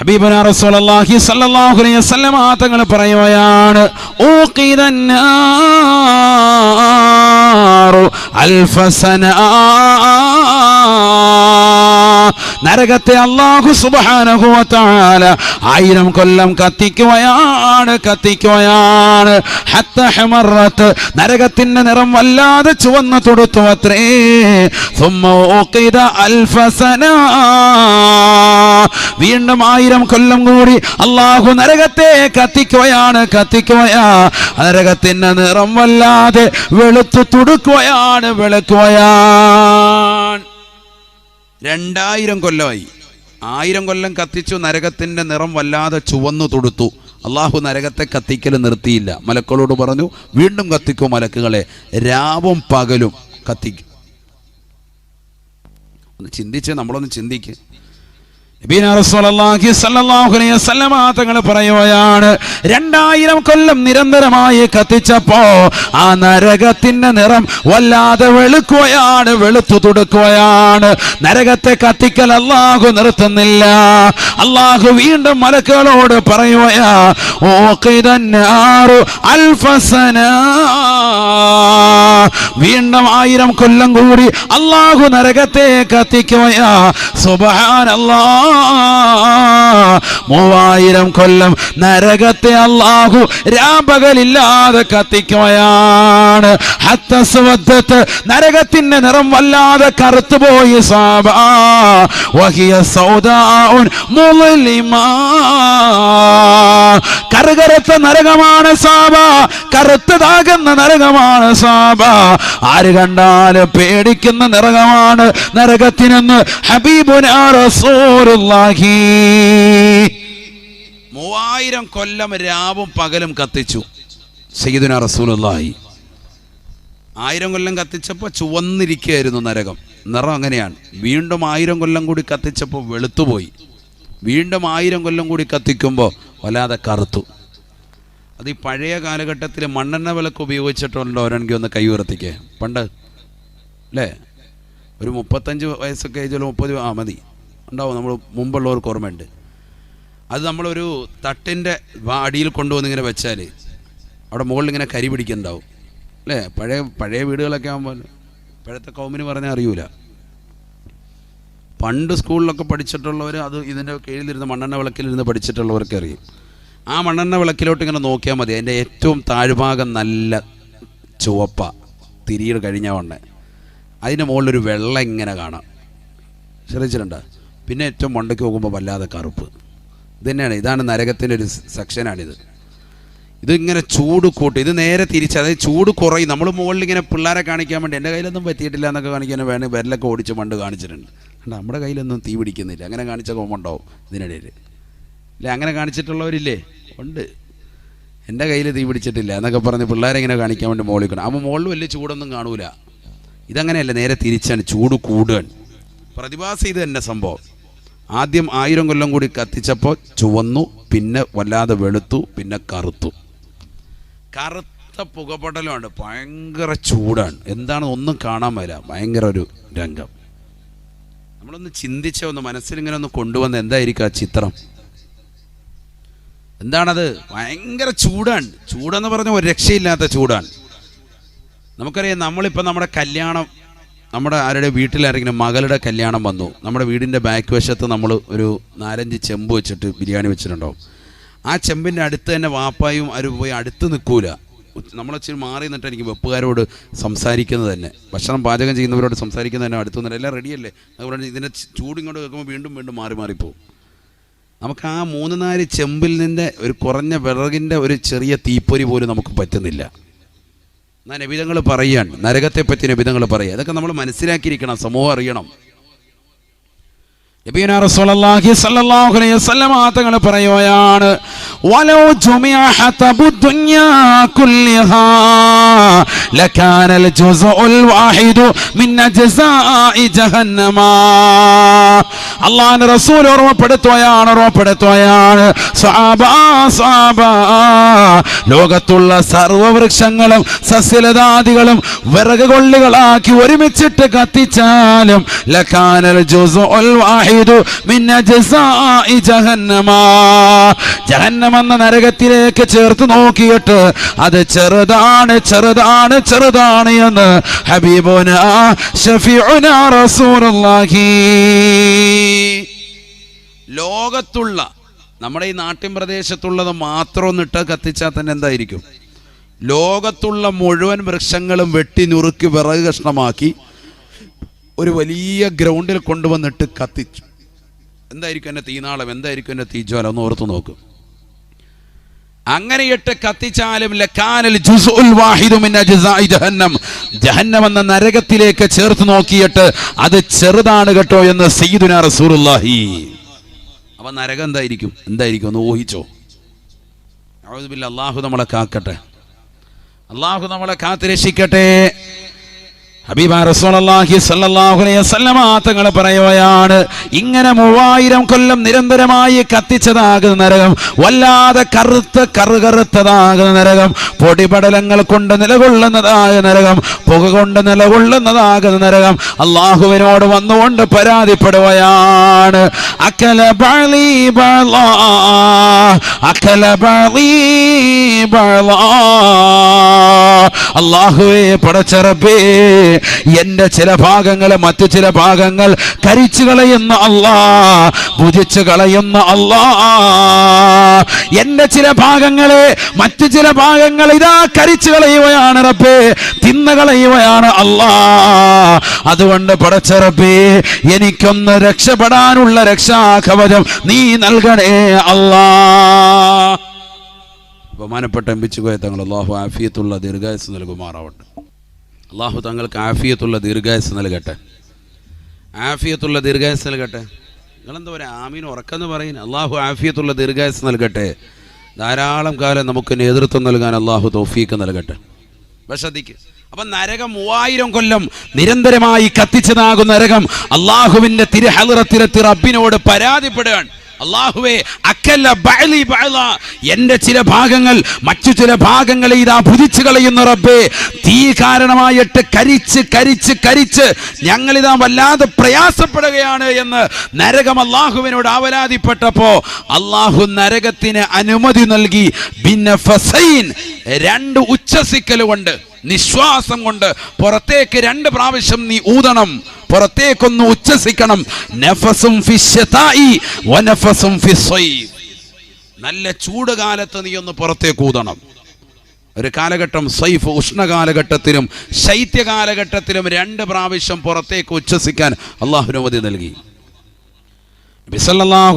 ഹബീബന റസൂലല്ലാഹി സല്ലല്ലാഹു അലൈഹി വസല്ലമ തങ്ങൾ പറയുകയാണ് ഊഖിദന്നാറു അൽഫസന നരകത്തെ അള്ളാഹു സുബാനുഭവത്താല ആയിരം കൊല്ലം കത്തിക്കുകയാണ് കത്തിക്കുകയാണ്. നരകത്തിന്റെ നിറം വല്ലാതെ ചുവന്ന് തൊടുത്തു അത്രേ. അൽഫസന വീണ്ടും ആയിരം കൊല്ലം കൂടി അള്ളാഹു നരകത്തെ കത്തിക്കുകയാണ് കത്തിക്കുകയാ. നരകത്തിന്റെ നിറം വല്ലാതെ വെളുത്തു തുടുക്കുകയാണ് വെളുക്കുകയാണ്. രണ്ടായിരം കൊല്ലമായി. ആയിരം കൊല്ലം കത്തിച്ചു നരകത്തിന്റെ നിറം വല്ലാതെ ചുവന്നു തൊടുത്തു. അള്ളാഹു നരകത്തെ കത്തിക്കൽ നിർത്തിയില്ല. മലക്കളോട് പറഞ്ഞു വീണ്ടും കത്തിക്കും മലക്കുകളെ. രാവും പകലും കത്തിക്കും. ഒന്ന് ചിന്തിച്ച് നമ്മളൊന്ന് ചിന്തിക്ക് നബീന റസൂലുള്ളാഹി സ്വല്ലല്ലാഹു അലൈഹി വസല്ലമ പറയുകയാണ് രണ്ടായിരം കൊല്ലം നിരന്തരമായി കത്തിച്ചപ്പോ ആ നരകത്തിന്റെ നിറം വല്ലാതെ വെളുക്കുകയാണ് വെളുത്തു തുടുക്കുകയാണ്. നരകത്തെ കത്തിക്കൽ അള്ളാഹു നിർത്തുന്നില്ല. അള്ളാഹു വീണ്ടും മലക്കുകളോട് പറയുകയാ വീണ്ടും ആയിരം കൊല്ലം കൂടി അള്ളാഹു നരകത്തെ കത്തിക്കുകയാ. സുബഹാനല്ലാ. മൂവായിരം കൊല്ലം നരകത്തെ അള്ളാഹു രാപകലില്ലാതെ കത്തിക്കുകയാണ്. നരകത്തിന്റെ നിറം വല്ലാതെ കറുത്തുപോയി കറുകറുത്ത നരകമാണ് സാബ. കറുത്തതാകുന്ന നരകമാണ് സാബ. ആര് കണ്ടാലും പേടിക്കുന്ന നരകമാണ് നരകത്തിനെന്ന് ഹബീബുനാ മൂവായിരം കൊല്ലം രാവും പകലും കത്തിച്ചു സയ്യിദുന റസൂലുള്ളാഹി. ആയിരം കൊല്ലം കത്തിച്ചപ്പോൾ ചുവന്നിരിക്കുകയായിരുന്നു നരകം. നിറം അങ്ങനെയാണ്. വീണ്ടും ആയിരം കൊല്ലം കൂടി കത്തിച്ചപ്പോൾ വെളുത്തുപോയി. വീണ്ടും ആയിരം കൊല്ലം കൂടി കത്തിക്കുമ്പോൾ വല്ലാതെ കറുത്തു. അത് ഈ പഴയ കാലഘട്ടത്തിൽ മണ്ണെണ്ണ വിളക്ക് ഉപയോഗിച്ചിട്ടുണ്ടോ ഒരെങ്കിൽ ഒന്ന് കൈ ഉയർത്തിക്കേ. പണ്ട് അല്ലേ? ഒരു മുപ്പത്തഞ്ച് വയസ്സൊക്കെ ആയിച്ചാലും മുപ്പത് ആ മതി. ഉണ്ടാവും. നമ്മൾ മുമ്പുള്ളവർക്ക് ഓർമ്മയുണ്ട്. അത് നമ്മളൊരു തട്ടിന്റെ അടിയിൽ കൊണ്ടുവന്ന് ഇങ്ങനെ വെച്ചാൽ അവിടെ മുകളിൽ ഇങ്ങനെ കരി പിടിക്കുന്നുണ്ടാവും. അല്ലേ? പഴയ പഴയ വീടുകളൊക്കെ ആകുമ്പോൾ ഇപ്പോഴത്തെ കൗമിന് പറഞ്ഞാൽ അറിയൂല. പണ്ട് സ്കൂളിലൊക്കെ പഠിച്ചിട്ടുള്ളവർ അത് ഇതിന്റെ കീഴിലിരുന്ന് മണ്ണെണ്ണ വിളക്കിലിരുന്ന് പഠിച്ചിട്ടുള്ളവർക്ക് അറിയും. ആ മണ്ണെണ്ണ വിളക്കിലോട്ട് ഇങ്ങനെ നോക്കിയാൽ മതി. അതിന്റെ ഏറ്റവും താഴ്ഭാഗം നല്ല ചുവപ്പ. തിരിയിൽ കഴിഞ്ഞ വണ്ണേ അതിന്റെ മുകളിലൊരു വെള്ളം ഇങ്ങനെ കാണാം. ശ്രദ്ധിച്ചിട്ടുണ്ട്? പിന്നെ ഏറ്റവും മണ്ടയ്ക്ക് നോക്കുമ്പോൾ വല്ലാതെ കറുപ്പ്. ഇത് തന്നെയാണ് ഇതാണ് നരകത്തിന്റെ ഒരു സെക്ഷനാണിത്. ഇതിങ്ങനെ ചൂട് കൂട്ടി ഇത് നേരെ തിരിച്ച് അതായത് ചൂട് കുറയും. നമ്മൾ മുകളിൽ ഇങ്ങനെ പിള്ളേരെ കാണിക്കാൻ വേണ്ടി എന്റെ കയ്യിലൊന്നും പറ്റിയിട്ടില്ല എന്നൊക്കെ കാണിക്കാൻ വേണേൽ വിരലൊക്കെ ഓടിച്ച് പണ്ട് കാണിച്ചിട്ടുണ്ട്. കണ്ടോ, നമ്മുടെ കയ്യിലൊന്നും തീ പിടിക്കുന്നില്ല. അങ്ങനെ കാണിച്ച കോമുണ്ടാവും ഇതിനിടയിൽ. ഇല്ല അങ്ങനെ കാണിച്ചിട്ടുള്ളവരില്ലേ? ഉണ്ട്. എന്റെ കയ്യിൽ തീ പിടിച്ചിട്ടില്ല എന്നൊക്കെ പറഞ്ഞ് പിള്ളേരെ ഇങ്ങനെ കാണിക്കാൻ വേണ്ടി മുകളിൽ കാണും അപ്പോൾ മുകളിൽ വലിയ ചൂടൊന്നും കാണൂല. ഇതങ്ങനെയല്ല നേരെ തിരിച്ചാണ് ചൂട് കൂടുകയാണ്. പ്രതിഭാസം ഇത് തന്നെ സംഭവം. ആദ്യം ആയിരം കൊല്ലം കൂടി കത്തിച്ചപ്പോൾ ചുവന്നു പിന്നെ വല്ലാതെ വെളുത്തു പിന്നെ കറുത്തു. കറുത്ത പുകപടലമാണ് ഭയങ്കര ചൂടാണ്. എന്താണെന്ന് ഒന്നും കാണാൻ മേല ഭയങ്കര ഒരു രംഗം. നമ്മളൊന്ന് ചിന്തിച്ച ഒന്ന് മനസ്സിലിങ്ങനെ ഒന്ന് കൊണ്ടുവന്ന് എന്തായിരിക്കും ആ ചിത്രം? എന്താണത്? ഭയങ്കര ചൂടാണ്. ചൂടെന്ന് പറഞ്ഞ ഒരു രക്ഷയില്ലാത്ത ചൂടാണ്. നമുക്കറിയാം നമ്മളിപ്പോൾ നമ്മുടെ കല്യാണം നമ്മുടെ ആരുടെ വീട്ടിലാരെങ്കിലും മകളുടെ കല്യാണം വന്നു നമ്മുടെ വീടിന്റെ ബാക്ക് വശത്ത് നമ്മൾ ഒരു നാലഞ്ച് ചെമ്പ് വെച്ചിട്ട് ബിരിയാണി വെച്ചിട്ടുണ്ടാവും. ആ ചെമ്പിന്റെ അടുത്ത് തന്നെ വാപ്പായും അവർ പോയി അടുത്ത് നിൽക്കൂല നമ്മൾ മാറി നിന്നിട്ടായിരിക്കും വെപ്പുകാരോട് സംസാരിക്കുന്നത് തന്നെ. ഭക്ഷണം പാചകം ചെയ്യുന്നവരോട് സംസാരിക്കുന്നത് തന്നെ അടുത്ത് നിന്നിട്ട് എല്ലാം റെഡിയല്ലേ അതുപോലെ ഇതിനെ ചൂട് ഇങ്ങോട്ട് വീണ്ടും വീണ്ടും മാറി മാറിപ്പോവും നമുക്ക് ആ മൂന്ന് നാല് ചെമ്പിൽ നിന്ന് ഒരു കുറഞ്ഞ വിറകിന്റെ ഒരു ചെറിയ തീപ്പൊരി പോലും നമുക്ക് പറ്റുന്നില്ല. എന്നാൽ നബിതങ്ങൾ പറയുകയാണ് നരകത്തെ പറ്റി നബിതങ്ങൾ പറയുക അതൊക്കെ നമ്മൾ മനസ്സിലാക്കിയിരിക്കണം സമൂഹം അറിയണം. നബീന റസൂലുള്ളാഹി സ്വല്ലല്ലാഹു അലൈഹി വസല്ലമ തങ്ങൾ പറയുകയാണ് ولو جمع حطب الدنيا كلها لكان الجزء الواحد من أجزاء جهنم അള്ളാഹ് റസൂൽ ഓർമ്മപ്പെടുത്തുകയാണ് ഓർമ്മപ്പെടുത്തുകയാണ് സ്വഹാബ, സ്വഹാബ. ലോകത്തുള്ള സർവവൃക്ഷങ്ങളും സസ്യലതാദികളും വിറക് കൊള്ളികളാക്കി ഒരുമിച്ചിട്ട് കത്തിച്ചാലും ലക്കാനൽ ജുസുഉൽ വാഹിദു മിൻ അജ്സാഇ ജഹന്നമ ജഹന്നം എന്ന നരകത്തിലേക്ക് ചേർത്ത് നോക്കിയിട്ട് അത് ചെറുതാണ് ചെറുതാണ് ചെറുതാണ് എന്ന് ഹബീബോന ലോകത്തുള്ള നമ്മുടെ ഈ നാട്ടിൻ പ്രദേശത്തുള്ളത് മാത്രം ഒന്നിട്ട് കത്തിച്ചാൽ തന്നെ എന്തായിരിക്കും? ലോകത്തുള്ള മുഴുവൻ വൃക്ഷങ്ങളും വെട്ടി നുറുക്കി വിറക് കഷ്ണമാക്കി ഒരു വലിയ ഗ്രൗണ്ടിൽ കൊണ്ടുവന്നിട്ട് കത്തിച്ചു. എന്തായിരിക്കും എന്റെ തീനാളം? എന്തായിരിക്കും എന്റെ തീജ്വാല? ഒന്ന് ഓർത്ത് നോക്കും. അങ്ങനെയിട്ട് കത്തിച്ചാലും ലക്കാനൽ ജഹന്നം. എന്ന നരകത്തിലേക്ക് ചേർത്ത് നോക്കിയിട്ട് അത് ചെറുതാണ് കേട്ടോ എന്ന് സയ്യിദുന റസൂലുള്ളാഹി. അപ്പൊ നരകം എന്തായിരിക്കും? എന്തായിരിക്കും? ഒന്ന് ഊഹിച്ചോ. അള്ളാഹു നമ്മളെ കാക്കട്ടെ. അള്ളാഹു നമ്മളെ കാത്ത് തങ്ങൾ പറയുകയാണ് ഇങ്ങനെ മൂവായിരം കൊല്ലം നിരന്തരമായി കത്തിച്ചതാകുന്ന നരകം വല്ലാതെ കറുത്ത് കറുകറുത്തതാകുന്ന നരകം പൊടിപടലങ്ങൾ കൊണ്ട് നിലകൊള്ളുന്നതായ നരകം പുക കൊണ്ട് നിലകൊള്ളുന്നതാകുന്ന നരകം അള്ളാഹുവിനോട് വന്നുകൊണ്ട് പരാതിപ്പെടുകയാണ്. അക്കല ബളി ബള അക്കല ബളി ബള. അള്ളാഹുവേ പടച്ചറപ്പേ എന്റെ ചില ഭാഗങ്ങൾ മറ്റു ചില ഭാഗങ്ങൾ കരിച്ചു കളയുന്ന അള്ളാ ഭുജിച്ചു കളയുന്ന അള്ളാ. എന്റെ ചില ഭാഗങ്ങളെ മറ്റു ചില ഭാഗങ്ങൾ ഇതാ കരിച്ചു കളയുകയാണ് റബ്ബേ തിന്ന കളയുകയാണ് അല്ലാ അതുകൊണ്ട് പടച്ചറപ്പേ എനിക്കൊന്ന് രക്ഷപ്പെടാനുള്ള രക്ഷാകവചം നീ നൽകണേ അള്ളാ. ബഹുമാനപ്പെട്ട എംപിച്ചുകോയ തങ്ങൾ അള്ളാഹു ആഫിയത്തുള്ള ദീർഘായുസ് നൽകുമാറാവട്ടെ. അള്ളാഹു തങ്ങൾക്ക് ആഫിയത്തുള്ള ദീർഘായുസ് നൽകട്ടെ. ആഫിയത്തുള്ള ദീർഘായുസ് നൽകട്ടെ. നിങ്ങളെന്താ പറയുക ആമീൻ ഉറക്കെന്ന് പറയും. അള്ളാഹു ആഫിയത്തുള്ള ദീർഘായുസ് നൽകട്ടെ. ധാരാളം കാലം നമുക്ക് നേതൃത്വം നൽകാൻ അള്ളാഹു തോഫീക്ക് നൽകട്ടെ. ശ്രദ്ധിക്ക്. അപ്പം നരകം മൂവായിരം കൊല്ലം നിരന്തരമായി കത്തിച്ചതാകുന്ന നരകം അള്ളാഹുവിന്റെ തിരഹലിറത്തിലെത്തി റബ്ബിനോട് പരാതിപ്പെടുകയാണ്. അള്ളാഹുവേ അക്കല്ല ബഅലി ബഅല. എന്റെ ചില ഭാഗങ്ങൾ മറ്റു ചില ഭാഗങ്ങളെ ഇതാ പുതിച്ചു കളയുന്ന റബ്ബേ. തീ കാരണമായിട്ട് കരിച്ച് കരിച്ച് കരിച്ച് ഞങ്ങളിതാ വല്ലാതെ പ്രയാസപ്പെടുകയാണ് എന്ന് നരകം അള്ളാഹുവിനോട് ആവലാതിപ്പെട്ടപ്പോ അള്ളാഹു നരകത്തിന് അനുമതി നൽകി. ഭിന്ന ഫസൈൻ രണ്ട് ഉച്ചസിക്കൽ കൊണ്ട് നിശ്വാസം കൊണ്ട് പുറത്തേക്ക് രണ്ട് പ്രാവശ്യം നീ ഊതണം പുറത്തേക്കൊന്ന് ഉച്ചസിക്കണം നഫസും വനഫസും നല്ല ചൂട് കാലത്ത് നീ ഒന്ന് പുറത്തേക്ക് ഊതണം. ഒരു കാലഘട്ടം സൈഫ് ഉഷ്ണകാലഘട്ടത്തിലും ശൈത്യകാലഘട്ടത്തിലും രണ്ട് പ്രാവശ്യം പുറത്തേക്ക് ഉച്ഛസിക്കാൻ അള്ളാഹുനുമതി നൽകി.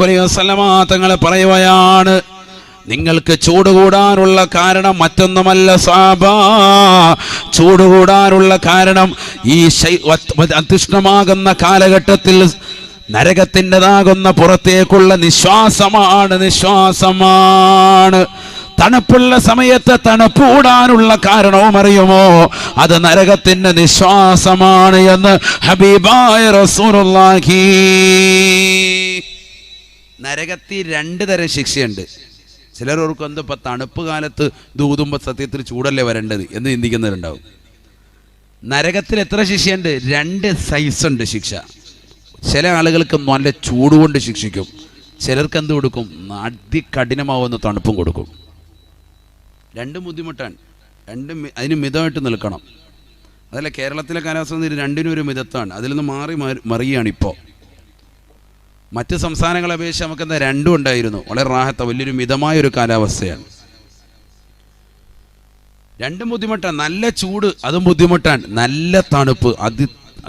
അലൈഹി വസല്ലമ തങ്ങൾ പറയുകയാണ് നിങ്ങൾക്ക് ചൂട് കൂടാനുള്ള കാരണം മറ്റൊന്നുമല്ല സാബ. ചൂട് കൂടാനുള്ള കാരണം ഈ അധിഷ്ഠമാകുന്ന കാലഘട്ടത്തിൽ നരകത്തിന്റെതാകുന്ന പുറത്തേക്കുള്ള നിശ്വാസമാണ് നിശ്വാസമാണ്. തണുപ്പുള്ള സമയത്ത് തണുപ്പ് കൂടാനുള്ള കാരണവും അറിയുമോ? അത് നരകത്തിന്റെ നിശ്വാസമാണ് എന്ന് ഹബീബായ റസൂലുള്ളാഹി. നരകത്തിൽ രണ്ട് തരം ശിക്ഷയുണ്ട്. ചിലർ ഓർക്കും എന്താ ഇപ്പം തണുപ്പ് കാലത്ത് ദൂതുമ്പോൾ സത്യത്തിൽ ചൂടല്ലേ വരേണ്ടത് എന്ന് ചിന്തിക്കുന്നവരുണ്ടാവും. നരകത്തിൽ എത്ര ശിക്ഷയുണ്ട്? രണ്ട് സൈസ് ഉണ്ട് ശിക്ഷ. ചില ആളുകൾക്ക് നല്ല ചൂട് കൊണ്ട് ശിക്ഷിക്കും. ചിലർക്ക് എന്ത് കൊടുക്കും? അതികഠിനമാവുന്ന തണുപ്പും കൊടുക്കും. രണ്ടും ബുദ്ധിമുട്ടാണ്. രണ്ടും അതിന് മിതമായിട്ട് നിൽക്കണം. അതല്ല കേരളത്തിലെ കാലാവസ്ഥ രണ്ടിനും ഒരു മിതത്വമാണ് അതിൽ നിന്ന് മാറി മാറി- മറിയുകയാണ് ഇപ്പോൾ മറ്റ് സംസ്ഥാനങ്ങളെ അപേക്ഷിച്ച് നമുക്ക് എന്താ രണ്ടും ഉണ്ടായിരുന്നു. വളരെ റാഹത്ത വലിയൊരു മിതമായ ഒരു കാലാവസ്ഥയാണ്. രണ്ടും ബുദ്ധിമുട്ടാണ് നല്ല ചൂട് അതും ബുദ്ധിമുട്ടാണ്. നല്ല തണുപ്പ് അതി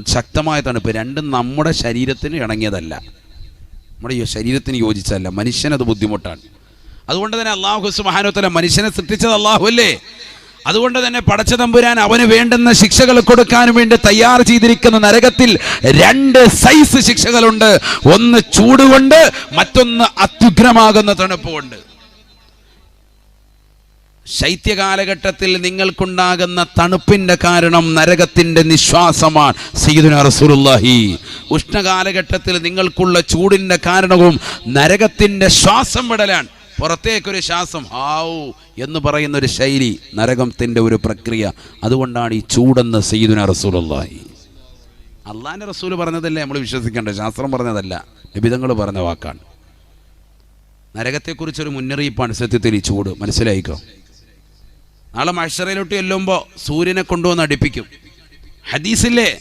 ശക്തമായ തണുപ്പ്. രണ്ടും നമ്മുടെ ശരീരത്തിന് ഇണങ്ങിയതല്ല. നമ്മുടെ ശരീരത്തിന് യോജിച്ചതല്ല. മനുഷ്യനത് ബുദ്ധിമുട്ടാണ്. അതുകൊണ്ട് തന്നെ അള്ളാഹു സുബാനോത്തല മനുഷ്യനെ സൃഷ്ടിച്ചത് അള്ളാഹു അല്ലേ? അതുകൊണ്ട് തന്നെ പടച്ച തമ്പുരാൻ അവന് വേണ്ടുന്ന ശിക്ഷകൾ കൊടുക്കാനും വേണ്ടി തയ്യാർ ചെയ്തിരിക്കുന്ന നരകത്തിൽ രണ്ട് സൈസ് ശിക്ഷകളുണ്ട്. ഒന്ന് ചൂടുകൊണ്ട് മറ്റൊന്ന് അത്യുഗ്രമാകുന്ന തണുപ്പുകൊണ്ട്. ശൈത്യകാലഘട്ടത്തിൽ നിങ്ങൾക്കുണ്ടാകുന്ന തണുപ്പിന്റെ കാരണം നരകത്തിന്റെ നിശ്വാസമാണ്. സീദുനാഹി ഉഷ്ണകാലഘട്ടത്തിൽ നിങ്ങൾക്കുള്ള ചൂടിന്റെ കാരണവും നരകത്തിന്റെ ശ്വാസം വിടലാണ്. പുറത്തേക്കൊരു ശ്വാസം ഹാവു എന്ന് പറയുന്ന ഒരു ശൈലി നരകത്തിന്റെ ഒരു പ്രക്രിയ. അതുകൊണ്ടാണ് ഈ ചൂടെന്ന് സയ്യിദുന റസൂലുള്ളാഹി. അള്ളാഹിന്റെ റസൂൽ പറഞ്ഞതല്ലേ നമ്മൾ വിശ്വസിക്കേണ്ടത്? ശാസ്ത്രം പറഞ്ഞതല്ല. നിബിതങ്ങൾ പറഞ്ഞ വാക്കാണ്. നരകത്തെക്കുറിച്ചൊരു മുന്നറിയിപ്പാണ് സത്യത്തിൽ ഈ ചൂട്. മനസ്സിലായിക്കോ? നാളെ മഷറയിലോട്ട് ചെല്ലുമ്പോൾ സൂര്യനെ കൊണ്ടുവന്ന് അടിപ്പിക്കും. ഹദീസില്ലേ?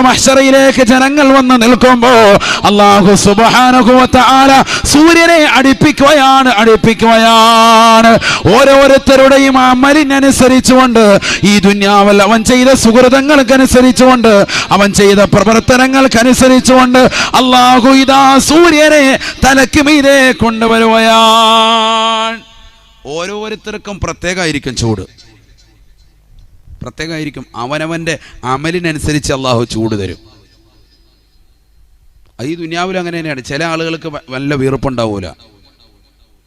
മഹ്ശറയിലേക്ക് ജനങ്ങൾ വന്ന് നിൽക്കുമ്പോ അള്ളാഹു സുബാനുഭവത്താല സൂര്യനെ അടുപ്പിക്കുകയാണ് അടുപ്പിക്കുകയാണ്. ഓരോരുത്തരുടെയും ആ മരിനനുസരിച്ചുകൊണ്ട് ഈ ദുന്യാവൽ അവൻ ചെയ്ത സുഹൃതങ്ങൾക്കനുസരിച്ചുകൊണ്ട് അവൻ ചെയ്ത പ്രവർത്തനങ്ങൾക്കനുസരിച്ചുകൊണ്ട് അള്ളാഹു ഇതാ സൂര്യനെ തലക്ക് മീതെ കൊണ്ടുവരുകയാണ്. ഓരോരുത്തർക്കും പ്രത്യേകമായിരിക്കും ചൂട്. പ്രത്യേകമായിരിക്കും. അവനവന്റെ അമലിനനുസരിച്ച് അള്ളാഹു ചൂട് തരും. ഈ ദുനിയാവിൽ അങ്ങനെ തന്നെയാണ്. ചില ആളുകൾക്ക് വല്ല വീർപ്പുണ്ടാവൂല.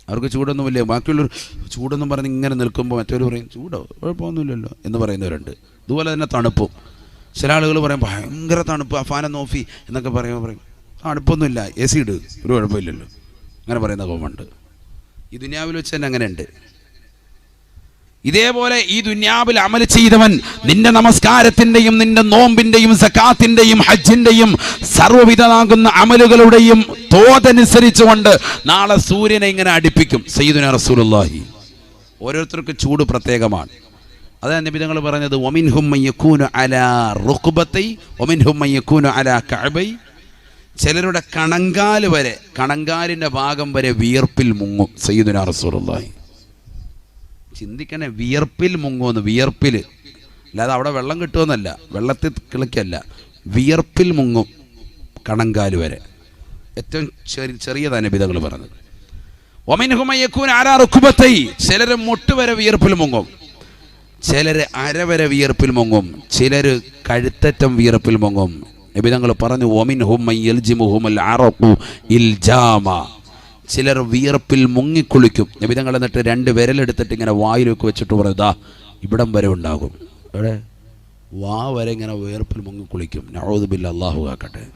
അവർക്ക് ചൂടൊന്നുമില്ല. ബാക്കിയുള്ളവർ ചൂടെന്നും പറഞ്ഞ് ഇങ്ങനെ നിൽക്കുമ്പോൾ മറ്റൊരു പറയും ചൂടോ? കുഴപ്പമൊന്നുമില്ലല്ലോ എന്ന് പറയുന്നവരുണ്ട്. ഇതുപോലെ തന്നെ തണുപ്പും. ചില ആളുകൾ പറയും ഭയങ്കര തണുപ്പ് അഫാന നോഫി എന്നൊക്കെ പറയുമ്പോൾ പറയും തണുപ്പൊന്നുമില്ല എ സി ഇട് ഒരു കുഴപ്പമില്ലല്ലോ. അങ്ങനെ പറയുന്ന കോമുണ്ട് ഈ ദുനിയാവിൽ വെച്ച് തന്നെ അങ്ങനെ ഉണ്ട് ഇതേപോലെ ഈ ദുന്യാവിൽ അമൽ ചെയ്തവൻ നിന്റെ നമസ്കാരത്തിന്റെയും നിന്റെ നോമ്പിന്റെയും സക്കാത്തിന്റെയും ഹജ്ജിന്റെയും സർവവിധമാകുന്ന അമലുകളുടെയും തോതനുസരിച്ചുകൊണ്ട് നാളെ സൂര്യനെ ഇങ്ങനെ അടുപ്പിക്കും. സയ്യിദുന റസൂലുള്ളാഹി. ഓരോരുത്തർക്കും ചൂട് പ്രത്യേകമാണ്. അതാണ് നിബിതങ്ങൾ പറഞ്ഞത് ഒമിൻ ഹുമ്മയ്യക്കൂനു അല റുഖുബത്തൈ ഒമിൻ ഹുമ്മയ്യക്കൂനു അല കഅബൈ. ചിലരുടെ കണങ്കാൽ വരെ കണങ്കാലിന്റെ ഭാഗം വരെ വിയർപ്പിൽ മുങ്ങും സയ്യിദുന റസൂലുള്ളാഹി. ചിന്തിക്കണേ വിയർപ്പിൽ മുങ്ങുമെന്ന് വിയർപ്പിൽ. അല്ലാതെ അവിടെ വെള്ളം കിട്ടുമെന്നല്ല വെള്ളത്തിൽ കിളിക്കല്ല വിയർപ്പിൽ മുങ്ങും കണങ്കാൽ വരെ. ഏറ്റവും ചെറിയ ചെറിയ നബിതകൾ പറഞ്ഞത്. ഒമിൻഹുമയ്യക്കൂൻ ആരാ റുക്കുബത്തൈ ചിലര് മുട്ടുവരെ വിയർപ്പിൽ മുങ്ങും. ചിലര് അരവരെ വിയർപ്പിൽ മുങ്ങും. ചിലര് കഴുത്തറ്റം വിയർപ്പിൽ മുങ്ങും. നബിതങ്ങൾ പറഞ്ഞു ഒമിൻ ഹുമ്മൽ അറഖു ഇൽജാമ ചിലർ വിയർപ്പിൽ മുങ്ങിക്കുളിക്കും. നിമിതങ്ങൾ എന്നിട്ട് രണ്ട് വിരലെടുത്തിട്ട് ഇങ്ങനെ വായിലൊക്കെ വെച്ചിട്ട് പറയും ഇതാ ഇവിടം വരെ ഉണ്ടാകും. എവിടെ? വാ വരെ ഇങ്ങനെ വിയർപ്പിൽ മുങ്ങിക്കുളിക്കും. നവോദുബില്ല അള്ളാഹു ആക്കട്ടെ.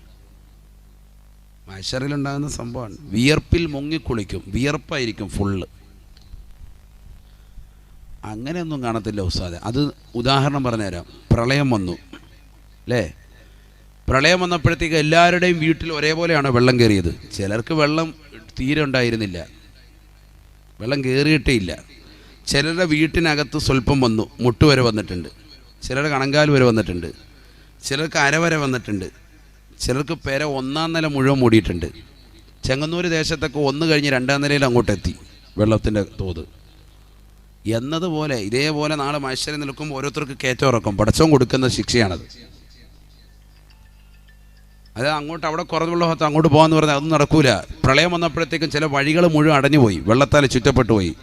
മഷറിലുണ്ടാകുന്ന സംഭവമാണ്. വിയർപ്പിൽ മുങ്ങിക്കുളിക്കും. വിയർപ്പായിരിക്കും ഫുള്ള് അങ്ങനെയൊന്നും കാണത്തില്ല ഉസ്താദെ. അത് ഉദാഹരണം പറഞ്ഞുതരാം. പ്രളയം വന്നു. അല്ലേ? പ്രളയം വന്നപ്പോഴത്തേക്ക് എല്ലാവരുടെയും വീട്ടിൽ ഒരേപോലെയാണ് വെള്ളം കയറിയത്. ചിലർക്ക് വെള്ളം തീരെ ഉണ്ടായിരുന്നില്ല. വെള്ളം കയറിയിട്ടേ ഇല്ല. ചിലരുടെ വീട്ടിനകത്ത് സ്വല്പം വന്നു മുട്ട് വരെ വന്നിട്ടുണ്ട്. ചിലരുടെ കണങ്കാൽ വരെ വന്നിട്ടുണ്ട്. ചിലർക്ക് അര വരെ വന്നിട്ടുണ്ട്. ചിലർക്ക് പെര ഒന്നാം നില മുഴുവൻ മൂടിയിട്ടുണ്ട്. ചെങ്ങന്നൂർ ദേശത്തൊക്കെ ഒന്ന് കഴിഞ്ഞ് രണ്ടാം നിലയിൽ അങ്ങോട്ടെത്തി വെള്ളത്തിന്റെ തോത്. എന്നതുപോലെ ഇതേപോലെ നാളെ മനുഷ്യരെ നിൽക്കുമ്പോൾ ഓരോരുത്തർക്ക് കയറ്റം ഇറക്കും പടച്ചവും കൊടുക്കുന്ന ശിക്ഷയാണത്. അത് അങ്ങോട്ട് അവിടെ കുറഞ്ഞുള്ള ഭാഗത്ത് അങ്ങോട്ട് പോകാന്ന് പറഞ്ഞാൽ അതൊന്നും നടക്കൂല. പ്രളയം വന്നപ്പോഴത്തേക്കും ചില വഴികൾ മുഴുവൻ അടഞ്ഞുപോയി. വെള്ളത്താൽ ചുറ്റപ്പെട്ടു പോയി.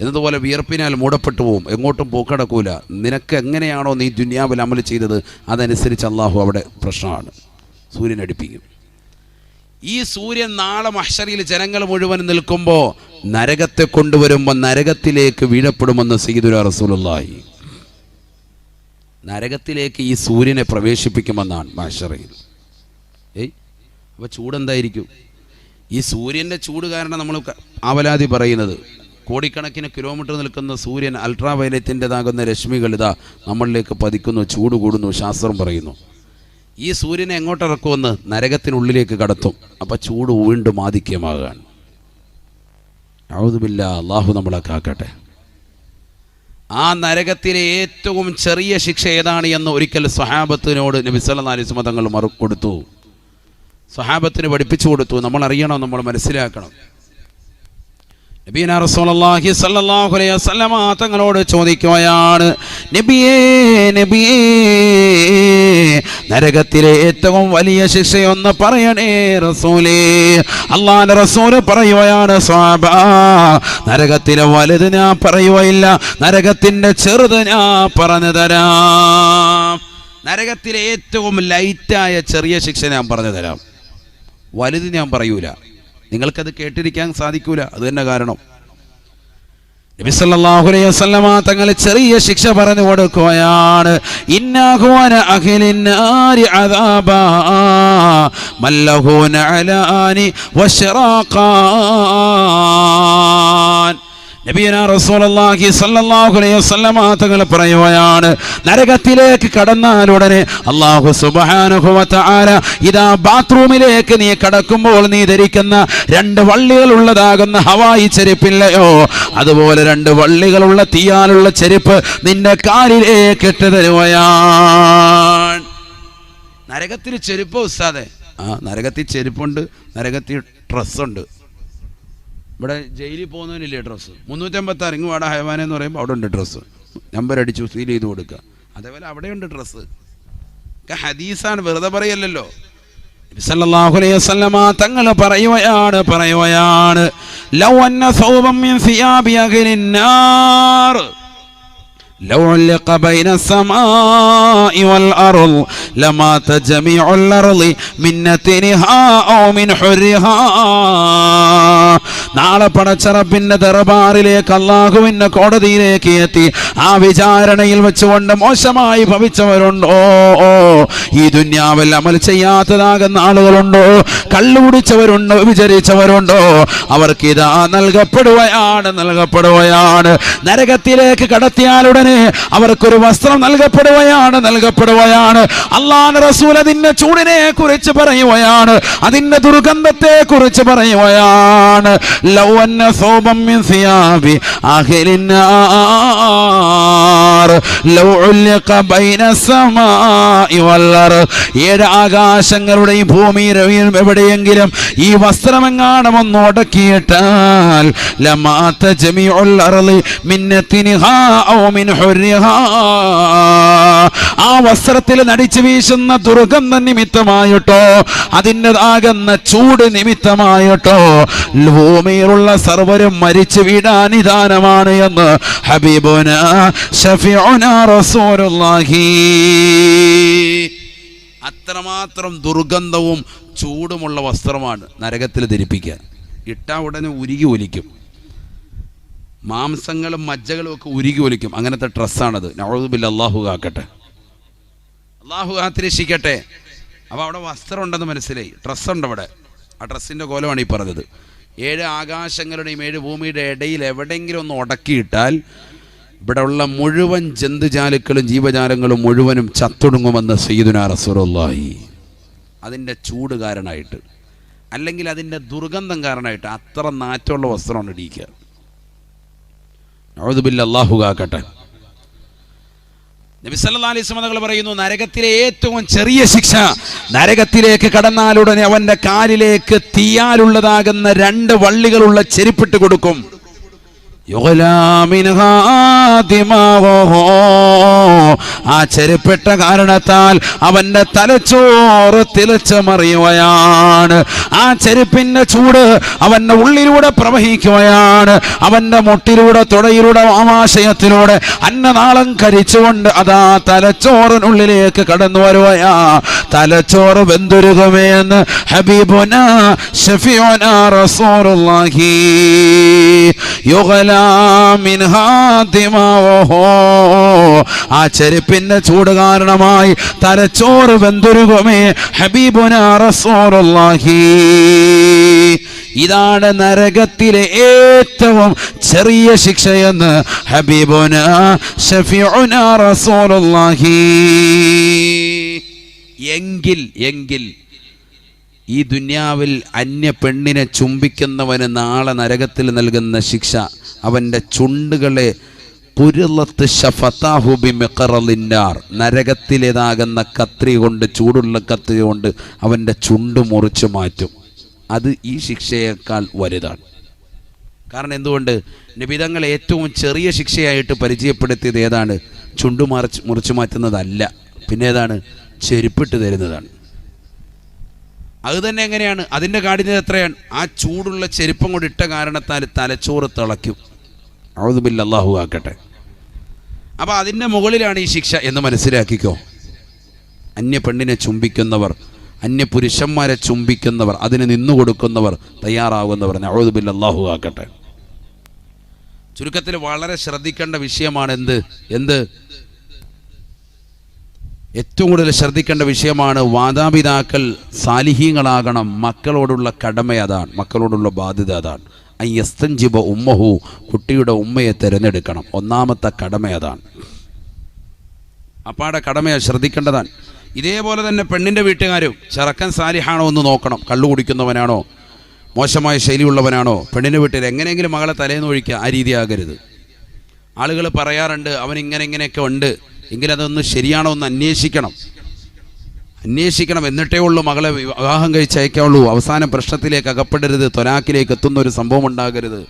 എന്നതുപോലെ വിയർപ്പിനാൽ മൂടപ്പെട്ടു പോവും. എങ്ങോട്ടും പോക്കടക്കൂല നിനക്ക് എങ്ങനെയാണോ നീ ദുന്യാവിൽ അമൽ ചെയ്തത് അതനുസരിച്ച് അള്ളാഹു അവിടെ പ്രശ്നമാണ്. സൂര്യൻ അടുപ്പിക്കും. ഈ സൂര്യൻ നാളെ മഹ്ഷറിയിൽ ജനങ്ങൾ മുഴുവൻ നിൽക്കുമ്പോൾ നരകത്തെ കൊണ്ടുവരുമ്പോൾ നരകത്തിലേക്ക് വീഴപ്പെടുമെന്ന് സീതുര റസൂലുള്ളാഹി. നരകത്തിലേക്ക് ഈ സൂര്യനെ പ്രവേശിപ്പിക്കുമെന്നാണ് മഹ്ഷറയിൽ. അപ്പോൾ ചൂടെന്തായിരിക്കും? ഈ സൂര്യന്റെ ചൂട് കാരണം നമ്മൾ ആവലാതി പറയുന്നത്. കോടിക്കണക്കിന് കിലോമീറ്റർ നിൽക്കുന്ന സൂര്യൻ അൾട്രാ വയലറ്റിന്റെതാകുന്ന രശ്മികൾ ഇതാ നമ്മളിലേക്ക് പതിക്കുന്നു ചൂട് കൂടുന്നു ശാസ്ത്രം പറയുന്നു. ഈ സൂര്യനെ എങ്ങോട്ടിറക്കുമെന്ന് നരകത്തിനുള്ളിലേക്ക് കടത്തും. അപ്പോൾ ചൂട് വീണ്ടും ആധിക്യമാകുകയാണ് അഴുതുമില്ല അള്ളാഹു നമ്മളെ കാക്കട്ടെ. ആ നരകത്തിലെ ഏറ്റവും ചെറിയ ശിക്ഷ ഏതാണ് എന്ന് ഒരിക്കൽ സ്വഹാബത്തിനോട് നബി സല്ലല്ലാഹു അലൈഹി തങ്ങൾ മറു കൊടുത്തു. സ്വഹാബത്തിന് പഠിപ്പിച്ചു കൊടുത്തു. നമ്മൾ അറിയണം നമ്മൾ മനസ്സിലാക്കണം. നബീന അലൈഹി വസല്ലമ തങ്ങളോട് ചോദിക്കുകയാണ് നബിയേ നബിയേ നരകത്തിലെ ഏറ്റവും വലിയ ശിക്ഷയൊന്ന് പറയണേ റസൂലേ. അള്ളാന്റെ റസൂൽ പറയുകയാണ് സ്വാബ നരകത്തിലെ വലുത് ഞാൻ പറയുകയില്ല നരകത്തിന്റെ ചെറുത് ഞാൻ പറഞ്ഞു തരാം. നരകത്തിലെ ഏറ്റവും ലൈറ്റായ ചെറിയ ശിക്ഷ ഞാൻ പറഞ്ഞു തരാം. വലുത് ഞാൻ പറയൂല. നിങ്ങൾക്കത് കേട്ടിരിക്കാൻ സാധിക്കൂല. അത് തന്നെ കാരണം. നബി സല്ലല്ലാഹു അലൈഹി വസല്ലമ തങ്ങൾ ചെറിയ ശിക്ഷ പറഞ്ഞു കൊടുക്കുകയാണ്. ഇന്നഹുവന അലൈഹി വസല്ലമ തങ്ങൾ പറയുകയാണ് നരകത്തിലേക്ക് കടന്നാൽ ഉടനെ വ തആല ഇതാ ബാത്റൂമിലേക്ക് നീ കടക്കുമ്പോൾ നീ ധരിക്കുന്ന രണ്ട് വള്ളികൾ ഉള്ളതാകുന്ന ഹവായി ചെരുപ്പില്ലയോ? അതുപോലെ രണ്ട് വള്ളികളുള്ള തീയാലുള്ള ചെരുപ്പ് നിന്റെ കാലിലേക്ക് ഇട്ട് തരുകയാണ്. നരകത്തിൽ ചെരുപ്പ് ഉസ്താദെ. ആ നരകത്തിൽ ചെരുപ്പുണ്ട് നരകത്തിൽ ഡ്രസ്സുണ്ട്. ഇവിടെ ജയിലിൽ പോകുന്നതിനില്ലേ ഡ്രസ്സ്? മുന്നൂറ്റമ്പത്തി ആറ് ഇങ്ങ് വാട ഹൈവാന എന്ന് പറയുമ്പോൾ അവിടെ ഉണ്ട് ഡ്രസ്സ്. നമ്പർ അടിച്ചു സീൽ ചെയ്ത് കൊടുക്കുക. അതേപോലെ അവിടെയുണ്ട് ഡ്രസ്സ്. ഹദീസാണ് വെറുതെ പറയല്ലല്ലോ. തങ്ങൾ പറയുകയാണ് പറയുകയാണ് ലൗ അന്ന സൗബം لو علق بين السماء والأرض لمات جميع الأرض من نتنها أو من حرها നാളെ പടച്ചറപ്പിന്റെ ദർബാറിലേക്ക് അള്ളാഹുവിന്റെ കോടതിയിലേക്ക് എത്തി ആ വിചാരണയിൽ വെച്ചുകൊണ്ട് മോശമായി ഭവിച്ചവരുണ്ടോ ഈ ദുന്യാവിൽ അമൽ ചെയ്യാത്തതാകുന്ന ആളുകളുണ്ടോ കള്ളുകുടിച്ചവരുണ്ടോ വിചരിച്ചവരുണ്ടോ അവർക്ക് ഇതാ നൽകപ്പെടുകയാണ് നൽകപ്പെടുകയാണ് നരകത്തിലേക്ക് കടത്തിയാലുടനെ അവർക്കൊരു വസ്ത്രം നൽകപ്പെടുകയാണ് നൽകപ്പെടുകയാണ് അള്ളാഹ് റസൂൽ അതിന്റെ ചൂടിനെ കുറിച്ച് പറയുകയാണ് അതിന്റെ ദുർഗന്ധത്തെ കുറിച്ച് പറയുകയാണ് ലൗ അന്ന സൗബം മിൻ സിയാബി അഹ്ലിൻ നാർ. ലൗ ഉല്ലിഖ ബൈന സമാഇ വൽ അർദ്. ഏഴ് ആകാശങ്ങളുടെയും ഭൂമിയിലും എവിടെയെങ്കിലും ഈ വസ്ത്രമെങ്ങാണം ഒന്ന് ഉടക്കിയിട്ടാൽ ലമാത്ത ജമീഉൽ അർളി മിന്നത്തിനിഹാ ഹാ മിൻ ഹുർരിഹാ ആ വസ്ത്രത്തിൽ നടിച്ചു വീശുന്ന ദുർഗന്ധ നിമിത്തമായിട്ടോ അതിന്റെതാകുന്ന ചൂട് നിമിത്തമായിട്ടോ ഭൂമിയിലുള്ള സർവരും മരിച്ചു വീടാൻ നിദാനമാണ് എന്ന് റസൂലുള്ളാഹി. അത്രമാത്രം ദുർഗന്ധവും ചൂടുമുള്ള വസ്ത്രമാണ് നരകത്തിൽ ധരിപ്പിക്കുക ഇട്ടാ ഉടനെ ഉരുകി ഒലിക്കും. മാംസങ്ങളും മജ്ജകളും ഒക്കെ ഉരുകി ഒലിക്കും. അങ്ങനത്തെ ഡ്രസ്സാണത്. നവതുബില്ല അള്ളാഹു കാക്കട്ടെ. അള്ളാഹു കാത്തിരക്ഷിക്കട്ടെ. അപ്പോൾ അവിടെ വസ്ത്രം ഉണ്ടെന്ന് മനസ്സിലായി. ഡ്രസ്സുണ്ട് അവിടെ. ആ ഡ്രസ്സിന്റെ കോലമാണ് ഈ പറഞ്ഞത്. ഏഴ് ആകാശങ്ങളുടെയും ഏഴ് ഭൂമിയുടെ ഇടയിൽ എവിടെയെങ്കിലും ഒന്ന് ഉടക്കിയിട്ടാൽ ഇവിടെ ഉള്ള മുഴുവൻ ജന്തുജാലുക്കളും ജീവജാലങ്ങളും മുഴുവനും ചത്തൊടുങ്ങുമെന്ന് സയ്യിദുന റസൂലുള്ളാഹി. അതിന്റെ ചൂട് കാരണമായിട്ട്. അല്ലെങ്കിൽ അതിന്റെ ദുർഗന്ധം കാരണമായിട്ട് അത്ര നാറ്റമുള്ള വസ്ത്രമാണ് ഇടിക്കുക ഔദുബില്ല അള്ളാഹു കാക്കട്ടെ നബി സല്ലല്ലാഹു അലൈഹി വസല്ലം പറയുന്നു നരകത്തിലെ ഏറ്റവും ചെറിയ ശിക്ഷ നരകത്തിലേക്ക് കടന്നാലുടനെ അവന്റെ കാലിലേക്ക് തീയാലുള്ളതാകുന്ന രണ്ട് വള്ളികളുള്ള ചെരുപ്പിട്ട് കൊടുക്കും. ആ ചെരുപ്പെട്ട കാരണത്താൽ അവന്റെ തലച്ചോറ് തിളച്ചു മറിയുകയാണ് ആ ചെരുപ്പിന്റെ ചൂട് അവന്റെ ഉള്ളിലൂടെ പ്രവഹിക്കുകയാണ്. അവന്റെ മുട്ടിലൂടെ തുടയിലൂടെ ആമാശയത്തിലൂടെ അന്നനാളം കരിച്ചുകൊണ്ട് അതാ തലച്ചോറിനുള്ളിലേക്ക് കടന്നു വരുകയാ തലച്ചോറ് വെന്തുരുകുമേ എന്ന് ഹബീബുന ഷഫിയോന റസൂലുള്ളാഹി. യുഗല. ആ ചെരുപ്പിന്റെ ചൂട് കാരണമായി തലച്ചോറ് വെന്തുരുകുമേ ഹബീബുന റസൂലുള്ളാഹി. ഇതാണ് നരകത്തിലെ ഏറ്റവും ചെറിയ ശിക്ഷയെന്ന് ഹബീബുന ഷഫിഉന റസൂലുള്ളാഹി. എങ്കിൽ എങ്കിൽ ഈ ദുന്യാവിൽ അന്യ പെണ്ണിനെ ചുംബിക്കുന്നവന് നാളെ നരകത്തിൽ നൽകുന്ന ശിക്ഷ അവന്റെ ചുണ്ടുകളെ പുരുളത്ത് ഷഫത്താഹുബി മെക്കറലിന്നാർ നരകത്തിലേതാകുന്ന കത്രി കൊണ്ട് ചൂടുള്ള കത്രി കൊണ്ട് അവന്റെ ചുണ്ട് മുറിച്ചു മാറ്റും. അത് ഈ ശിക്ഷയേക്കാൾ വലുതാണ്. കാരണം എന്തുകൊണ്ട്? നിബിതങ്ങൾ ഏറ്റവും ചെറിയ ശിക്ഷയായിട്ട് പരിചയപ്പെടുത്തിയത് ഏതാണ്? ചുണ്ടു മറിച്ച് മുറിച്ചു മാറ്റുന്നതല്ല. പിന്നെ ഏതാണ്? ചെരുപ്പിട്ട് തരുന്നതാണ്. അത് തന്നെ എങ്ങനെയാണ്? അതിന്റെ കാഠിന്യത എത്രയാണ്? ആ ചൂടുള്ള ചെരുപ്പം കൊണ്ട് ഇട്ട കാരണത്താൽ തലച്ചോറ് തിളയ്ക്കും. അഴുതുമില്ലാഹു ആക്കട്ടെ. അപ്പോൾ അതിന്റെ മുകളിലാണ് ഈ ശിക്ഷ എന്ന് മനസ്സിലാക്കിക്കോ. അന്യ പെണ്ണിനെ ചുംബിക്കുന്നവർ അന്യ പുരുഷന്മാരെ ചുംബിക്കുന്നവർ അതിന് നിന്നു കൊടുക്കുന്നവർ തയ്യാറാകുന്നവർ അഴുതുമില്ലാഹു ആക്കട്ടെ. ചുരുക്കത്തിൽ വളരെ ശ്രദ്ധിക്കേണ്ട വിഷയമാണ് എന്ത് എന്ത്? ഏറ്റവും കൂടുതൽ ശ്രദ്ധിക്കേണ്ട വിഷയമാണ് മാതാപിതാക്കൾ സാലിഹീങ്ങളാകണം. മക്കളോടുള്ള കടമ അതാണ്. മക്കളോടുള്ള ബാധ്യത അതാണ്. അയ്യസ്തഞ്ചിബ ഉമ്മഹു കുട്ടിയുടെ ഉമ്മയെ തിരഞ്ഞെടുക്കണം. ഒന്നാമത്തെ കടമ അതാണ്. അപ്പാടെ കടമയെ ശ്രദ്ധിക്കേണ്ടതാണ്. ഇതേപോലെ തന്നെ പെണ്ണിന്റെ വീട്ടുകാരും ചെറുക്കൻ സാലിഹാണോ എന്ന് നോക്കണം. കള്ളു കുടിക്കുന്നവനാണോ? മോശമായ ശൈലിയുള്ളവനാണോ? പെണ്ണിന്റെ വീട്ടിൽ എങ്ങനെയെങ്കിലും മകളെ തലേന്ന് ഒഴിക്കുക ആ രീതിയാകരുത് ആളുകൾ പറയാറുണ്ട് അവൻ ഇങ്ങനെ ഇങ്ങനെയൊക്കെ ഉണ്ട്. എങ്കിൽ അതൊന്ന് ശരിയാണോ ഒന്ന് അന്വേഷിക്കണം. അന്വേഷിക്കണം എന്നിട്ടേ ഉള്ളൂ മകളെ വിവാഹം കഴിച്ചയക്കാവുള്ളൂ. അവസാന പ്രശ്നത്തിലേക്ക് അകപ്പെടരുത്. തൊലാക്കിലേക്ക് എത്തുന്ന ഒരു സംഭവം ഉണ്ടാകരുത്.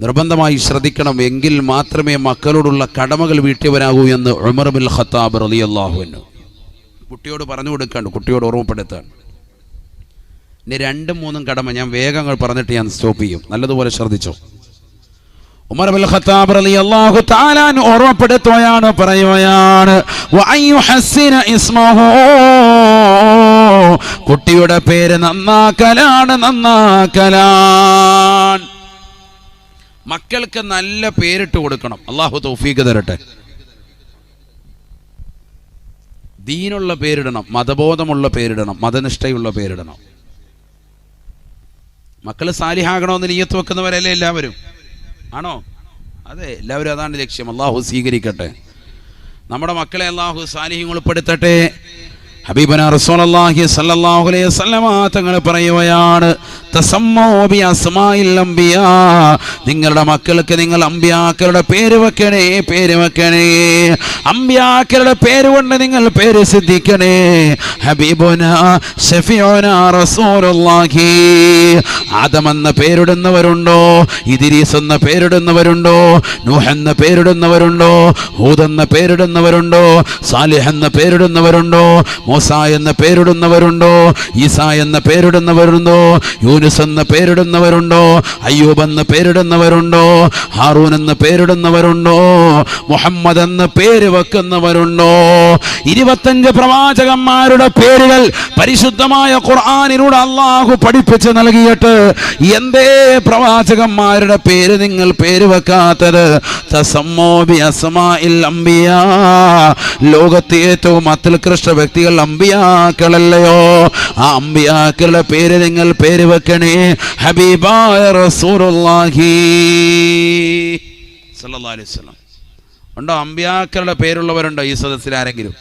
നിർബന്ധമായി ശ്രദ്ധിക്കണം. എങ്കിൽ മാത്രമേ മക്കളോടുള്ള കടമകൾ വീട്ടിയവരാകൂ എന്ന് ഉമർ ബിൽ ഖത്താബ് റലി അള്ളാഹുവിന് കുട്ടിയോട് പറഞ്ഞു കൊടുക്കാണ്ട് കുട്ടിയോട് ഓർമ്മപ്പെടുത്താണ് ഇനി രണ്ടും മൂന്നും കടമ ഞാൻ വേഗങ്ങൾ പറഞ്ഞിട്ട് ഞാൻ സ്റ്റോപ്പ് ചെയ്യും. നല്ലതുപോലെ ശ്രദ്ധിച്ചോ? ഉമർ ബിൻ ഖത്താബ് റളിയല്ലാഹു ഓർമ്മപ്പെടുത്തുകയാണ് പറയുകയാണ് വഅയ്യുഹസ്സിന ഇസ്മഹു. കുട്ടിയുടെ പേര് നന്നാക്കലാണ് നന്നാക്കലാൻ മക്കൾക്ക് നല്ല പേരിട്ട് കൊടുക്കണം. അള്ളാഹു തൗഫീഖ് തരട്ടെ. ദീനുള്ള പേരിടണം മതബോധമുള്ള പേരിടണം മതനിഷ്ഠയുള്ള പേരിടണം. മക്കൾ സാലിഹാകണമെന്ന് നീയത്ത് വെക്കുന്നവരല്ലേ എല്ലാവരും? ആണോ? അതെ എല്ലാവരും അതാണ് ലക്ഷ്യം. അള്ളാഹു സ്വീകരിക്കട്ടെ. നമ്മുടെ മക്കളെ അള്ളാഹു സാലിഹ്യങ്ങൾ ഉൾപ്പെടുത്തട്ടെ. സല്ലല്ലാഹു അലൈഹി വസല്ലമ അസ്മാഇൽ നിങ്ങളുടെ മക്കൾക്ക് നിങ്ങൾ അമ്പിയാക്കളുടെ പേര് വെക്കണേ പേര് വെക്കണേ. അമ്പിയാക്കളുടെ പേര് കൊണ്ട് നിങ്ങൾ പേര് സിദ്ധിക്കണേ. ഹബീബുന ഷഫീഉന റസൂലുള്ളാഹി. ആദം എന്ന പേരിടുന്നവരുണ്ടോ? ഇതിരീസ് എന്ന പേരിടുന്നവരുണ്ടോ? നൂഹ് എന്ന പേരിടുന്നവരുണ്ടോ? ഹൂദ് എന്ന പേരിടുന്നവരുണ്ടോ? സാലിഹ് എന്ന പേരിടുന്നവരുണ്ടോ? മൂസ എന്ന പേരിടുന്നവരുണ്ടോ? ഈസ എന്ന പേരിടുന്നവരുണ്ടോ? യൂനുസ് എന്ന പേരിടുന്നവരുണ്ടോ? അയ്യൂബ് എന്ന പേരിടുന്നവരുണ്ടോ? ഹാറൂൻ എന്ന പേരിടുന്നവരുണ്ടോ? മുഹമ്മദ് എന്ന പേര് വെക്കുന്നവരുണ്ടോ? ഇരുപത്തഞ്ച് പ്രവാചകന്മാരുടെ പേരുകൾ പരിശുദ്ധമായ ഖുർആാനിലൂടെ അള്ളാഹു പഠിപ്പിച്ച് നൽകിയിട്ട് എന്തേ പ്രവാചകന്മാരുടെ പേര് നിങ്ങൾ പേര് വെക്കാത്തത്? ലോകത്തെ ഏറ്റവും അത്യുത്കൃഷ്ട വ്യക്തികൾ അമ്പിയാക്കളല്ലയോ? ആ അമ്പിയാക്കളുടെ പേര് നിങ്ങൾ പേര് വെക്കണേ. ഹബീബായ റസൂലുള്ളാഹി അലൈഹി വസല്ലം. ഉണ്ടോ? അമ്പിയാക്കളുടെ പേരുള്ളവരുണ്ടോ ഈ സദസ്സിൽ ആരെങ്കിലും?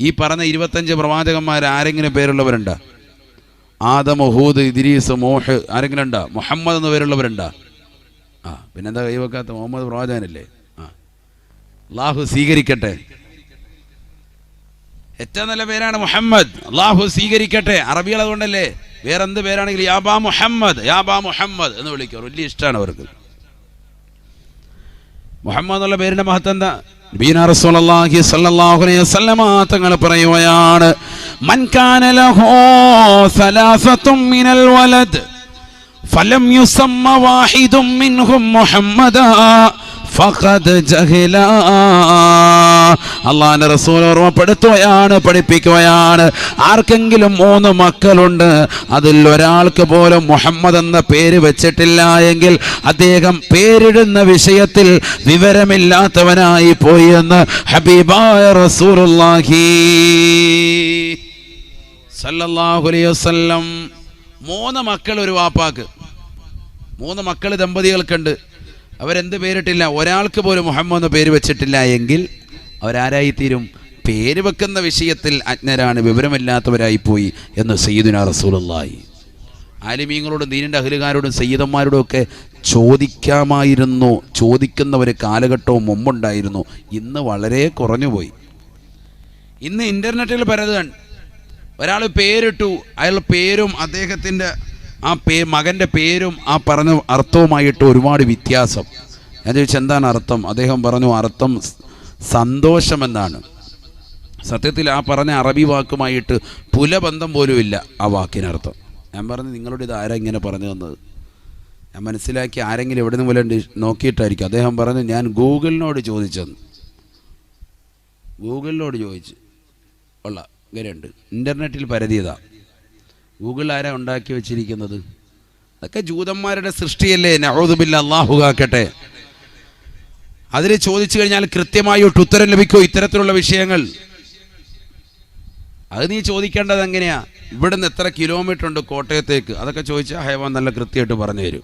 ഈ പറഞ്ഞ ഇരുപത്തഞ്ച് പ്രവാചകന്മാർ ആരെങ്കിലും പേരുള്ളവരുണ്ടോ? ആദം ഹൂദ് ഇദ്രീസ് മോഹ് ആരെങ്കിലും ഉണ്ടോ? മുഹമ്മദ് എന്ന പേരുള്ളവരുണ്ടോ? ആ പിന്നെന്താ കൈവക്കാത്ത മുഹമ്മദ് പ്രവാചകനല്ലേ? ആ. അള്ളാഹു സ്വീകരിക്കട്ടെ. ഏറ്റവും നല്ല പേരാണ് മുഹമ്മദ്. അള്ളാഹു സ്വീകരിക്കട്ടെ. അറബികൾ അതുകൊണ്ടല്ലേ? വേറെന്ത് പേരാണെങ്കിൽ യാബാ മുഹമ്മദ് യാബാ മുഹമ്മദ് എന്ന് വിളിക്കും. വലിയ ഇഷ്ടമാണ് അവർക്ക്. മുഹമ്മദ് എന്നുള്ള പേരിന്റെ മഹത്വം എന്താ? അലൈഹി വസല്ലമ തങ്ങൾ പറയുകയാണ് മിനൽ ഫലം വാഹിദും അള്ളാന്റെ റസൂൽ ഓർമ്മപ്പെടുത്തുകയാണ് പഠിപ്പിക്കുകയാണ്. ആർക്കെങ്കിലും മൂന്ന് മക്കളുണ്ട് അതിൽ ഒരാൾക്ക് പോലും മുഹമ്മദ് എന്ന പേര് വെച്ചിട്ടില്ല എങ്കിൽ അദ്ദേഹം പേരിടുന്ന വിഷയത്തിൽ വിവരമില്ലാത്തവനായി പോയി എന്ന് ഹബീബായ റസൂലുള്ളാഹി സല്ലല്ലാഹു അലൈഹി വസല്ലം. മൂന്ന് മക്കൾ ഒരു വാപ്പാക്ക്. മൂന്ന് മക്കൾ ദമ്പതികൾക്കുണ്ട്. അവരെന്ത് പേരിട്ടില്ല? ഒരാൾക്ക് പോലും മുഹമ്മദ് എന്ന പേര് വെച്ചിട്ടില്ല എങ്കിൽ അവരാരായിത്തീരും? പേര് വെക്കുന്ന വിഷയത്തിൽ അജ്ഞരാണ് വിവരമില്ലാത്തവരായി പോയി എന്ന് സയ്യിദുന റസൂലുള്ളാഹി. ആലിമീങ്ങളോടും ദീനിന്റെ അഹലുകാരോടും സയ്യിദന്മാരോടും ഒക്കെ ചോദിക്കാമായിരുന്നു. ചോദിക്കുന്ന ഒരു കാലഘട്ടവും മുമ്പുണ്ടായിരുന്നു. ഇന്ന് വളരെ കുറഞ്ഞുപോയി. ഇന്ന് ഇന്റർനെറ്റിൽ പരതുകയാണ് ഒരാൾ പേരിട്ടു അയാൾ പേരും അദ്ദേഹത്തിന്റെ ആ പേ മകന്റെ പേരും ആ പറഞ്ഞ അർത്ഥവുമായിട്ട് ഒരുപാട് വ്യത്യാസം. ഞാൻ ചോദിച്ചു എന്താണ് അർത്ഥം? അദ്ദേഹം പറഞ്ഞു അർത്ഥം സന്തോഷമെന്നാണ്. സത്യത്തിൽ ആ പറഞ്ഞ അറബി വാക്കുമായിട്ട് പുലബന്ധം പോലുമില്ല ആ വാക്കിനർത്ഥം. ഞാൻ പറഞ്ഞു നിങ്ങളുടെ ഇത് ആരാ ഇങ്ങനെ പറഞ്ഞു തന്നത്? ഞാൻ മനസ്സിലാക്കി ആരെങ്കിലും എവിടെ നിന്ന് പോലെ നോക്കിയിട്ടായിരിക്കും. അദ്ദേഹം പറഞ്ഞു ഞാൻ ഗൂഗിളിനോട് ചോദിച്ചെന്ന്. ഗൂഗിളിനോട് ചോദിച്ചു ഉള്ള ഇങ്ങനെയുണ്ട്. ഇന്റർനെറ്റിൽ പരതിയതാ. ഗൂഗിൾ ആരാ ഉണ്ടാക്കി വെച്ചിരിക്കുന്നത്? അതൊക്കെ ജൂതന്മാരുടെ സൃഷ്ടിയല്ലേ? നഹോദുബില്ല അള്ളാഹു അതിന് ചോദിച്ചു കഴിഞ്ഞാൽ കൃത്യമായിട്ട് ഉത്തരം ലഭിക്കുമോ ഇത്തരത്തിലുള്ള വിഷയങ്ങൾ. അത് നീ ചോദിക്കേണ്ടത് എങ്ങനെയാ? ഇവിടുന്ന് എത്ര കിലോമീറ്റർ ഉണ്ട് കോട്ടയത്തേക്ക്? അതൊക്കെ ചോദിച്ചാൽ ഹൈവാൻ നല്ല കൃത്യമായിട്ട് പറഞ്ഞു തരും.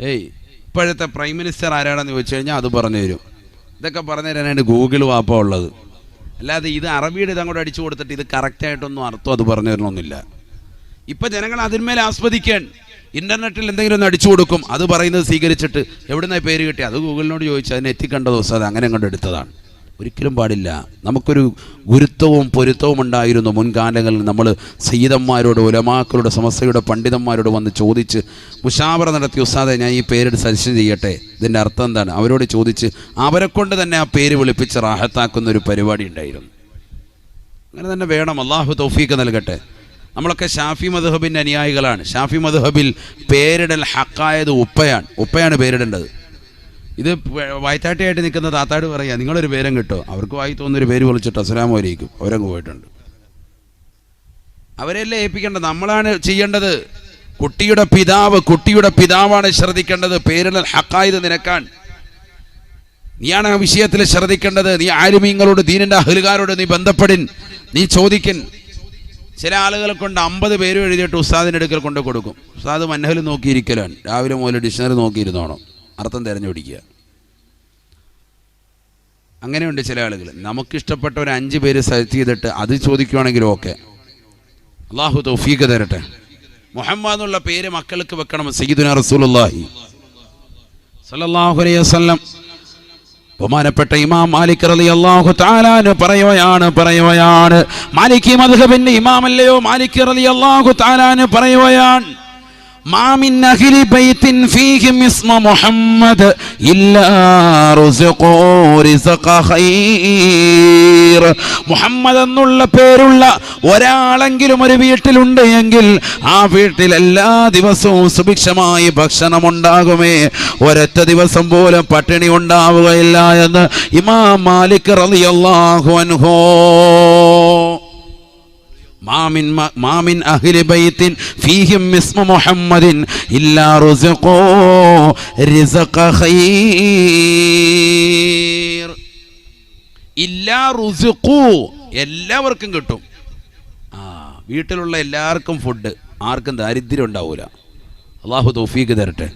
ഏയ് ഇപ്പോഴത്തെ പ്രൈം മിനിസ്റ്റർ ആരാണെന്ന് ചോദിച്ചു കഴിഞ്ഞാൽ അത് പറഞ്ഞു തരും. ഇതൊക്കെ പറഞ്ഞു തരാനായിട്ട് ഗൂഗിൾ വാപ്പ ഉള്ളത്. അല്ലാതെ ഇത് അറബിയുടെ ഇതങ്ങോട്ട് അടിച്ചു കൊടുത്തിട്ട് ഇത് കറക്റ്റായിട്ടൊന്നും അർത്ഥം അത് പറഞ്ഞു തരണമെന്നില്ല. ഇപ്പം ജനങ്ങൾ അതിന്മേൽ ആസ്വദിക്കാൻ ഇന്റർനെറ്റിൽ എന്തെങ്കിലും ഒന്ന് അടിച്ചു കൊടുക്കും. അത് പറയുന്നത് സ്വീകരിച്ചിട്ട് എവിടുന്ന പേര് കിട്ടി അത് ഗൂഗിളിനോട് ചോദിച്ചു. അതിനെ എത്തിക്കേണ്ട ദിവസം അത് അങ്ങനെ കണ്ട് എടുത്തതാണ്. ഒരിക്കലും പാടില്ല. നമുക്കൊരു ഗുരുത്വവും പൊരുത്തവും ഉണ്ടായിരുന്നു മുൻകാലങ്ങളിൽ. നമ്മൾ സയ്യിദന്മാരോട് ഉലമാക്കളുടെ സമസ്തയുടെ പണ്ഡിതന്മാരോട് വന്ന് ചോദിച്ച് മുഷാവറ നടത്തി ഉസ്താദെ ഞാൻ ഈ പേരെടുത്ത് സജഷൻ ചെയ്യട്ടെ? ഇതിന്റെ അർത്ഥം എന്താണ്? അവരോട് ചോദിച്ച് അവരെ കൊണ്ട് തന്നെ ആ പേര് വിളിപ്പിച്ച് റാഹത്താക്കുന്ന ഒരു പരിപാടി ഉണ്ടായിരുന്നു. അങ്ങനെ തന്നെ വേണം. അള്ളാഹു തൗഫീക്ക് നൽകട്ടെ. നമ്മളൊക്കെ ഷാഫി മധുഹബിന്റെ അനുയായികളാണ്. ഷാഫി മധുഹബിൽ പേരിടൽ ഹക്കായത് ഉപ്പയാണ്. ഉപ്പയാണ് പേരിടേണ്ടത്. ഇത് വായ്ത്താട്ടിയായിട്ട് നിൽക്കുന്ന താത്താട് പറയുക നിങ്ങളൊരു പേരും കിട്ടോ. അവർക്ക് വായി തോന്നുന്നൊരു പേര് വിളിച്ചിട്ട് അസ്സലാമലൈക്കും അവരങ്ങ് പോയിട്ടുണ്ട്. അവരെല്ലാം ഏൽപ്പിക്കേണ്ടത്? നമ്മളാണ് ചെയ്യേണ്ടത്. കുട്ടിയുടെ പിതാവ് കുട്ടിയുടെ പിതാവാണ് ശ്രദ്ധിക്കേണ്ടത്. പേരിടൽ ഹക്കായത് നിനക്കാൻ നീയാണ് ആ വിഷയത്തിൽ ശ്രദ്ധിക്കേണ്ടത്. നീ ആരുമീങ്ങളോട് ദീനിന്റെ അഹലുകാരോട് നീ ബന്ധപ്പെടിൻ. നീ ചോദിക്കൻ. ചില ആളുകളെ കൊണ്ട് അമ്പത് പേരും എഴുതിയിട്ട് ഉസ്താദിന്റെ അടുക്കൽ കൊണ്ട് കൊടുക്കും. ഉസ്താദ് മന്നഹൽ നോക്കിയിരിക്കലാണ്. രാവിലെ മുതൽ ഡിക്ഷണറി നോക്കിയിരുന്നോണം. അർത്ഥം തിരഞ്ഞുപിടിക്കുക അങ്ങനെയുണ്ട് ചില ആളുകൾ. നമുക്കിഷ്ടപ്പെട്ട ഒരു അഞ്ച് പേര് സെലക്ട് ചെയ്തിട്ട് അത് ചോദിക്കുവാണെങ്കിലും ഓക്കെ. അള്ളാഹു തൗഫീഖ് തരട്ടെ. മുഹമ്മദ് എന്നുള്ള പേര് മക്കൾക്ക് വെക്കണം. സയ്യിദുന റസൂലുള്ളാഹി. സല്ലല്ലാഹു അലൈഹി വസല്ലം. ബഹുമാനപ്പെട്ട ഇമാം മാലിക് റലി അള്ളാഹു താലാന് പറയുകയാണ് പറയുകയാണ്. മാലിക് മദ്ഹബിന്റെ ഇമാമല്ലയോ മാലിക് റലി അള്ളാഹു താലാന് പറയുകയാണ്. ما من أهل بيت فيهم اسم محمد إلا رزقوا رزق خير മുഹമ്മദ് എന്നുള്ള പേരുള്ള ഒരാളെങ്കിലും ഒരു വീട്ടിലുണ്ട് എങ്കിൽ ആ വീട്ടിൽ എല്ലാ ദിവസവും സുഭിക്ഷമായി ഭക്ഷണം ഉണ്ടാകുമേ ഒരൊറ്റ ദിവസം പോലും പട്ടിണി ഉണ്ടാവുകയില്ല എന്ന് ഇമാം മാലിക് റളിയല്ലാഹു അൻഹു മാമിൻ മാമിൻ അഹ്ലി ബൈത്തിൻ ഫീഹിം ഇസ്മു മുഹമ്മദിൻ ഇല്ലാ റുസഖോ റിസഖ ഖൈർ. ഇല്ലാ റുസഖു എല്ലാവർക്കും കിട്ടും. ആ വീട്ടിലുള്ള എല്ലാവർക്കും ഫുഡ് ആർക്കും ദാരിദ്ര്യം ഉണ്ടാവൂല. അള്ളാഹു തൗഫീഖ് തരട്ടെ.